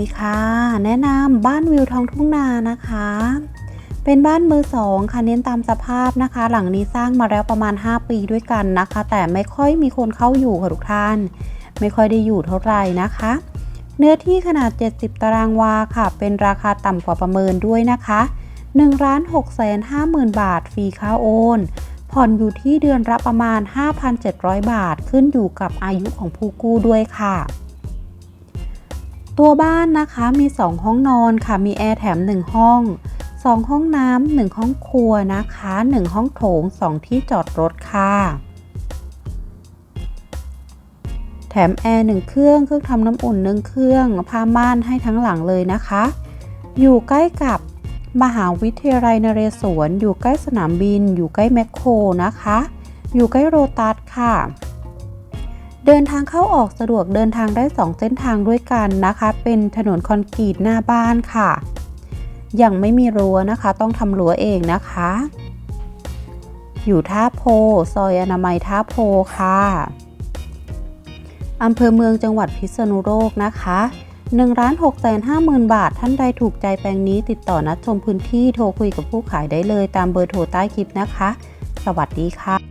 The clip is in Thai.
ดีค่ะ แนะนำบ้านวิวท้องทุ่งนานะคะ เป็นบ้านมือสองค่ะเน้นตามสภาพนะคะ หลังนี้สร้างมาแล้วประมาณ 5 ปีด้วยกันนะคะ แต่ไม่ค่อยมีคนเข้าอยู่ค่ะทุกท่าน ไม่ค่อยได้อยู่เท่าไหร่นะคะ เนื้อที่ขนาด 70 ตารางวาค่ะ เป็นราคาต่ำกว่าประเมินด้วยนะคะ1ล้าน6แสน50,000 บาทฟรีค่าโอนผ่อนอยู่ที่เดือนละประมาณ 5,700 บาท ขึ้นอยู่กับอายุของผู้กู้ด้วยค่ะ ตัวบ้านนะคะมี 2 ห้องนอนค่ะมีแอร์แถม 1 ห้อง 2 ห้องน้ำ1ห้องครัวนะคะ 1 ห้องโถง 2 ที่จอดรถค่ะ แถมแอร์1เครื่องเครื่องทำน้ำอุ่น1เครื่องผ้าม่านให้ทั้งหลังเลยนะคะ อยู่ใกล้กับมหาวิทยาลัยนเรศวรอยู่ใกล้สนามบิน อยู่ใกล้แมคโครนะคะ อยู่ใกล้โรตัสค่ะ เดินทางเข้าออกสะดวกเดินทางได้ 2 เส้นทางด้วยกันนะคะ เป็นถนนคอนกรีตหน้าบ้านค่ะ ยังไม่มีรั้วนะคะ ต้องทำรั้วเองนะคะ อยู่ท่าโพ ซอยอนามัยท่าโพค่ะอำเภอเมืองจังหวัดพิษณุโลกนะคะ1ล้าน6แสน5หมื่นบาท ท่านใดถูกใจแปลงนี้ติดต่อนัดชมพื้นที่โทรคุยกับผู้ขายได้เลยตามเบอร์โทรใต้คลิปนะคะ สวัสดีค่ะ